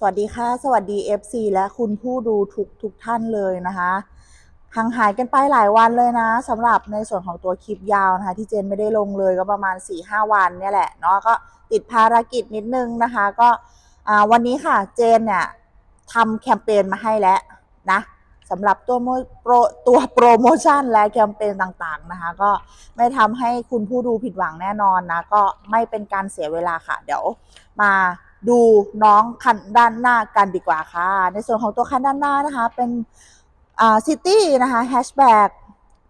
สวัสดีค่ะ สวัสดี FC และคุณผู้ดูทุกทุกท่านเลยนะคะห่างหายกันไปหลายวันเลยนะสำหรับในส่วนของตัวคลิปยาวนะคะ ที่เจนไม่ได้ลงเลยก็ประมาณ 4-5 วันเนี่ยแหละเนาะก็ติดภารกิจนิดนึงนะคะ ก็วันนี้ค่ะเจนเนี่ยทำแคมเปญมาให้แล้วนะสำหรับตัวโปรตัวโปรโมชั่นและแคมเปญต่างๆนะคะ ก็ไม่ทำให้คุณผู้ดูผิดหวังแน่นอนนะ ก็ไม่เป็นการเสียเวลาค่ะ เดี๋ยวมา ดูน้องคันด้านหน้ากันดีกว่าค่ะ ในส่วนของตัวคันด้านหน้านะคะ เป็นอ่าซิตี้นะคะแฮชแบ็ก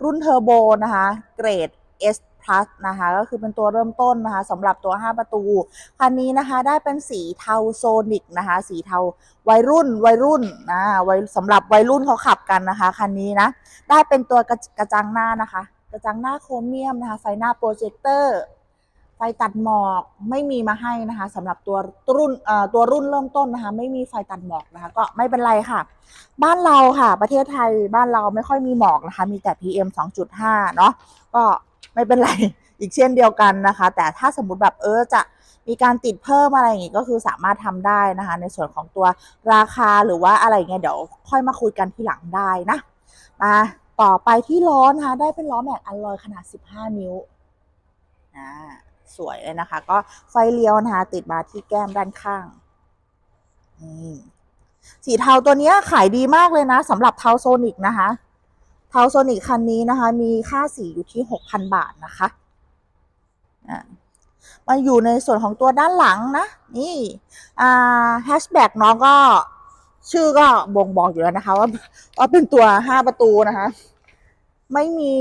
รุ่นเทอร์โบนะคะเกรด S Plus นะคะก็คือเป็นตัวเริ่มต้นนะคะสำหรับตัว 5 ประตู คันนี้นะคะได้เป็นสีเทาโซนิกนะคะสีเทาวัยรุ่นวัยรุ่นนะวัยสำหรับวัยรุ่นเขาขับกันนะคะคันนี้นะได้เป็นตัวกระกระจังหน้านะคะ กระจังหน้าโครเมียมนะคะไฟหน้าโปรเจคเตอร์ ไฟตัดหมอกไม่มีมาให้นะคะสำหรับตัวรุ่นตัวรุ่นเริ่มต้นนะคะ ไม่มีไฟตัดหมอกนะคะ ก็ไม่เป็นไรค่ะ บ้านเราค่ะ ประเทศไทยบ้านเราไม่ค่อยมีหมอกนะคะ มีแต่ PM 2.5 เนาะก็ไม่เป็นไรอีกเช่นเดียวกันนะคะ แต่ถ้าสมมติแบบเออจะมีการติดเพิ่มอะไรอย่างงี้ก็คือสามารถทำได้นะคะ ในส่วนของตัวราคาหรือว่าอะไรเงี้ยเดี๋ยวค่อยมาคุยกันทีหลังได้นะมาต่อไปที่ล้อนะคะได้เป็นล้อแม็กอัลลอยขนาด 15 นิ้วอ่า สวยเลยนะคะ ก็ไฟเลี้ยวนะคะติดมาที่แก้มด้านข้างนี่สีเทาตัวนี้ขายดีมากเลยนะสำหรับเทาโซนิกนะคะ เทาโซนิกคันนี้นะคะ มีค่าสีอยู่ที่6,000บาทนะคะอ่ามาอยู่ในส่วนของตัวด้านหลังนะ นี่อ่าแฮชแบ็กน้องก็ชื่อก็บ่งบอกอยู่แล้วนะคะ ว่าว่าเป็นตัว5ประตูนะคะ ไม่มี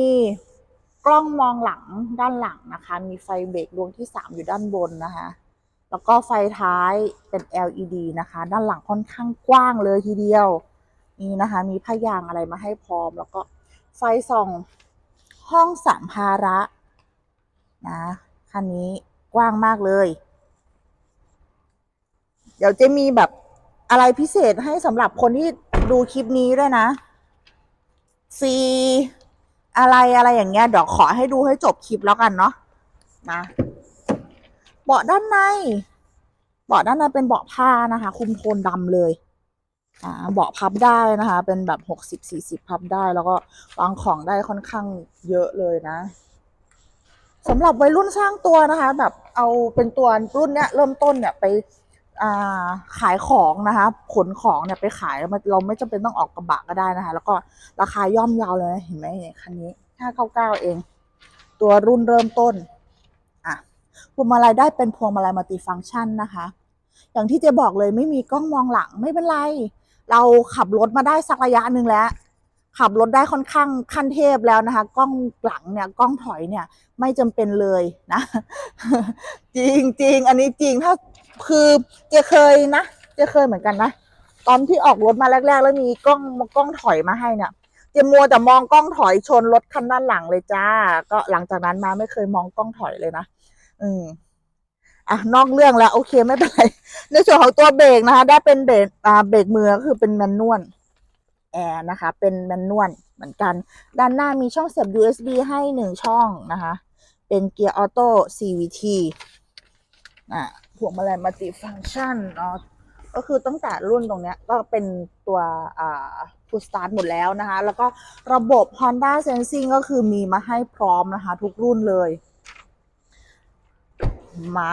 กล้องมองหลังด้านหลังนะคะ มีไฟเบรกดวงที่ 3 อยู่ด้านบนนะคะ แล้วก็ไฟท้ายเป็น LED นะคะ ด้านหลังค่อนข้างกว้างเลยทีเดียว นี่นะคะ มีผ้ายางอะไรมาให้พร้อม แล้วก็ไฟส่องห้องสัมภาระนะคันนี้กว้างมากเลย เดี๋ยวจะมีแบบอะไรพิเศษให้สำหรับคนที่ดูคลิปนี้ด้วยนะฟรี อะไรอะไรอย่างเงี้ยเดี๋ยวขอให้ดูให้จบคลิปแล้วกันเนาะนะเบาะด้านในเบาะด้านในเป็นเบาะผ้านะคะ คุมโทนดำเลยอ่าเบาะพับได้นะคะ เป็นแบบหกสิบสี่สิบพับได้ แล้วก็วางของได้ค่อนข้างเยอะเลยนะสำหรับวัยรุ่นสร้างตัวนะคะ แบบเอาเป็นตัวรุ่นเนี้ยเริ่มต้นเนี่ยไป ขายของนะคะขนของเนี่ยไปขายเราไม่จำเป็นต้องออกกระบะก็ได้นะคะ แล้วก็ราคาย่อมเยาวเลยเห็นไหมคันนี้ห้าเก้าเก้าเอง ตัวรุ่นเริ่มต้นอะพวงมาลัยได้เป็นพวงมาลัยมัลติฟังก์ชันนะคะ อย่างที่เจบอกเลยไม่มีกล้องมองหลังไม่เป็นไร เราขับรถมาได้สักระยะหนึ่งแล้ว ขับรถได้ค่อนข้างขั้นเทพแล้วนะคะ กล้องหลังเนี่ยกล้องถอยเนี่ย ไม่จำเป็นเลยนะ จริงจริงอันนี้จริงถ้า คือเจเคยนะเจเคยเหมือนกันนะตอนที่ออกรถมาแรก ๆ แล้วมีกล้องกล้องถอยมาให้เนี่ยเจมัวแต่มองกล้องถอยชนรถคันด้านหลังเลยจ้า ก็หลังจากนั้นมาไม่เคยมองกล้องถอยเลยนะ อืมอะนอกเรื่องแล้ว โอเคไม่เป็นไร ในส่วนของตัวเบรกนะคะ ได้เป็นเบรกอ่าเบรกมือก็คือเป็นแมนนวลแอร์นะคะ เป็นแมนนวลเหมือนกัน ด้านหน้ามีช่องเสียบ USB ให้หนึ่งช่องนะคะ เป็นเกียร์ออโต้ CVT อะ พวงมาลัยมัลติฟังชันเนาะก็คือตั้งแต่รุ่นตรงเนี้ยก็เป็นตัวอ่า full start หมดแล้วนะคะ แล้วก็ระบบ Honda Sensing ก็คือมีมาให้พร้อมนะคะ ทุกรุ่นเลย มา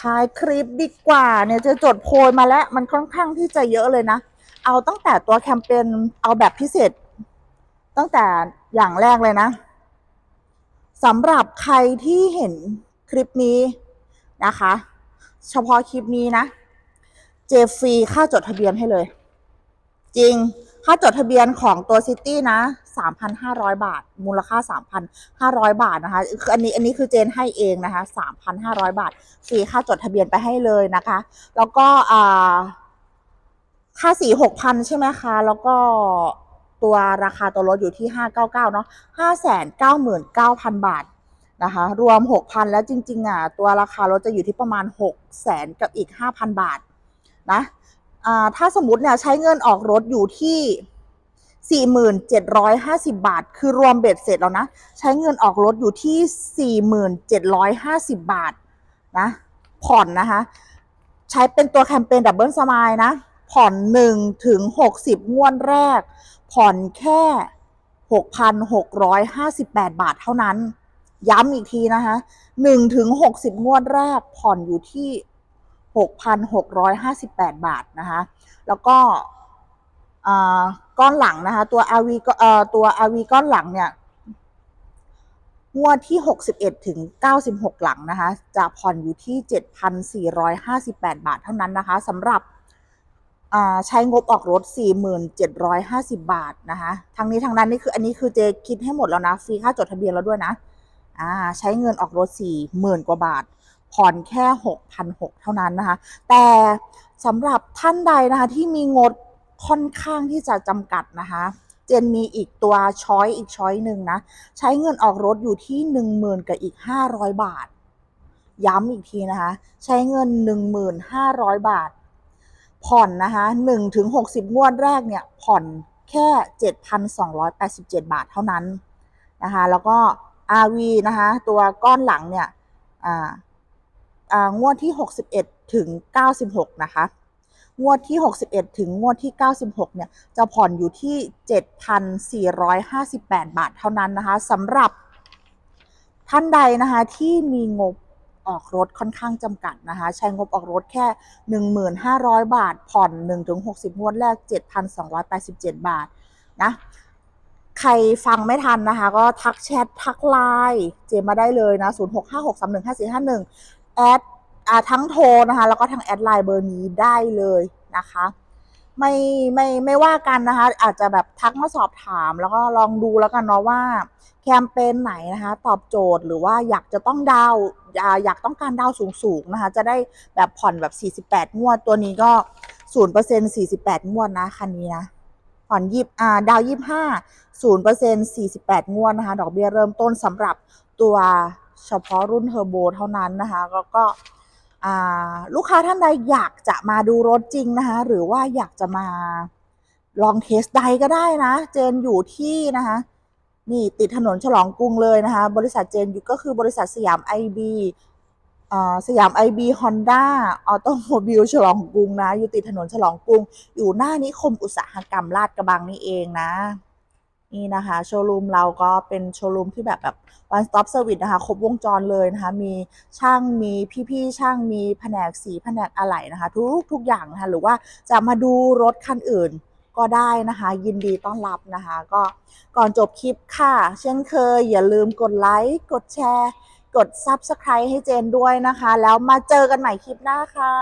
ท้ายคลิปดีกว่าเนี่ยจะจดโพยมาแล้ว มันค่อนข้างที่จะเยอะเลยนะ เอาตั้งแต่ตัวแคมเปญเอาแบบพิเศษ ตั้งแต่อย่างแรกเลยนะสำหรับใครที่เห็นคลิปนี้นะคะ เฉพาะคลิปนี้นะ เจฟฟรีค่าจดทะเบียนให้เลย จริง ค่าจดทะเบียนของตัวซิตี้นะ3,500บาท มูลค่า3,500บาทนะคะ คืออันนี้อันนี้คือเจนให้เองนะคะ3,500บาท ฟรีค่าจดทะเบียนไปให้เลยนะคะ แล้วก็อ่าค่าสี6,000ใช่ไหมคะ แล้วก็ตัวราคาตัวรถอยู่ที่599เนาะ599,000บาท นะคะ รวม 6,000 แล้วจริง ๆ อะ ตัวราคารถจะอยู่ที่ประมาณ 600,000กับอีก 5,000 บาท นะอ่าถ้าสมมติเนี่ยใช้เงินออกรถอยู่ที่ 4,750 บาท คือรวมเบ็ดเสร็จแล้วนะ ใช้เงินออกรถอยู่ที่ 4,750 บาท นะ ผ่อนนะคะ ใช้เป็นตัวแคมเปญดับเบิลสมายนะ ผ่อน1ถึง60 งวดแรก ผ่อนแค่ 6,658 บาทเท่านั้น ย้ำอีกทีนะคะ1ถึง60งวดแรกผ่อนอยู่ที่6,658บาทนะคะ แล้วก็ก้อนหลังนะคะ ตัว RV ก็เอ่อตัว RV ก้อนหลังเนี่ยงวดที่ 61 ถึง 96 หลังนะคะ จะผ่อนอยู่ที่ 7,458 บาทเท่านั้นนะคะสำหรับใช้งบออกรถ 4,750 บาทนะคะ ทั้งนี้ทั้งนั้นนี่คืออันนี้คือเจคิดให้หมดแล้วนะ ฟรีค่าจดทะเบียนแล้วด้วยนะ อ่าใช้เงินออกรถ40,000กว่าบาท ผ่อนแค่6,600เท่านั้นนะคะ แต่สำหรับท่านใดนะคะที่มีงบค่อนข้างที่จะจำกัดนะคะ เจนมีอีกตัวช้อยอีกช้อยหนึ่งนะ ใช้เงินออกรถอยู่ที่10,000กับอีก500บาท ย้ำอีกทีนะคะ ใช้เงิน1,500บาท ผ่อนนะคะ1ถึง60งวดแรกเนี่ยผ่อนแค่7,287บาทเท่านั้นนะคะ แล้วก็ RV นะคะตัวก้อนหลังเนี่ยอ่าอ่างวดที่ 61 ถึง 96 นะคะ งวดที่ 61 ถึงงวดที่ 96 เนี่ย จะผ่อนอยู่ที่ 7,458 บาทเท่านั้นนะคะสำหรับท่านใดนะคะที่มีงบออกรถค่อนข้างจำกัดนะคะ ใช้งบออกรถแค่ 1,500 บาท ผ่อน 1-60 งวดแรก 7,287 บาทนะ ใครฟังไม่ทันนะคะ ก็ทักแชททักไลน์เจมมาได้เลยนะ 0656315451 แอดอ่าทั้งโทรนะคะ แล้วก็ทั้งแอดไลน์เบอร์นี้ได้เลยนะคะ ไม่ไม่ไม่ว่ากันนะคะ อาจจะแบบทักมาสอบถาม แล้วก็ลองดูแล้วกันเนาะว่า แคมเปญไหนนะคะ ตอบโจทย์หรือว่าอยากจะต้องดาวอ่าอยากต้องการดาวสูงๆนะคะ จะได้แบบผ่อนแบบ 48 งวดตัวนี้ก็ 0% 48 งวดนะคันนี้นะ ผ่อนยิบอ่าดาวยี่ห้าศูนย์เปอร์เซ็นต์สี่สิบแปดงวดนะคะ ดอกเบี้ยเริ่มต้นสำหรับตัวเฉพาะรุ่นเทอร์โบเท่านั้นนะคะแล้วก็ลูกค้าท่านใดอยากจะมาดูรถจริงนะคะ หรือว่าอยากจะมาลองเทสไดก็ได้นะ เจนอยู่ที่นะคะนี่ติดถนนฉลองกรุงเลยนะคะ บริษัทเจนอยู่ก็คือบริษัทสยามไอบี สยามไอบีฮอนด้าออโตโมบิลฉลองกรุงนะ อยู่ติดถนนฉลองกรุง อยู่หน้านิคมอุตสาหกรรมลาดกระบังนี่เองนะ นี่นะคะ โชว์รูมเราก็เป็นโชว์รูมที่แบบแบบ one stop service นะคะ ครบวงจรเลยนะคะ มีช่างมีพี่ๆช่างมีแผนกสีแผนกอะไหล่นะคะ ทุกทุกอย่างนะคะ หรือว่าจะมาดูรถคันอื่นก็ได้นะคะ ยินดีต้อนรับนะคะ ก็ก่อนจบคลิปค่ะ เช่นเคยอย่าลืมกดไลค์กดแชร์ กด Subscribe ให้เจนด้วยนะคะ แล้วมาเจอกันใหม่คลิปหน้าค่ะ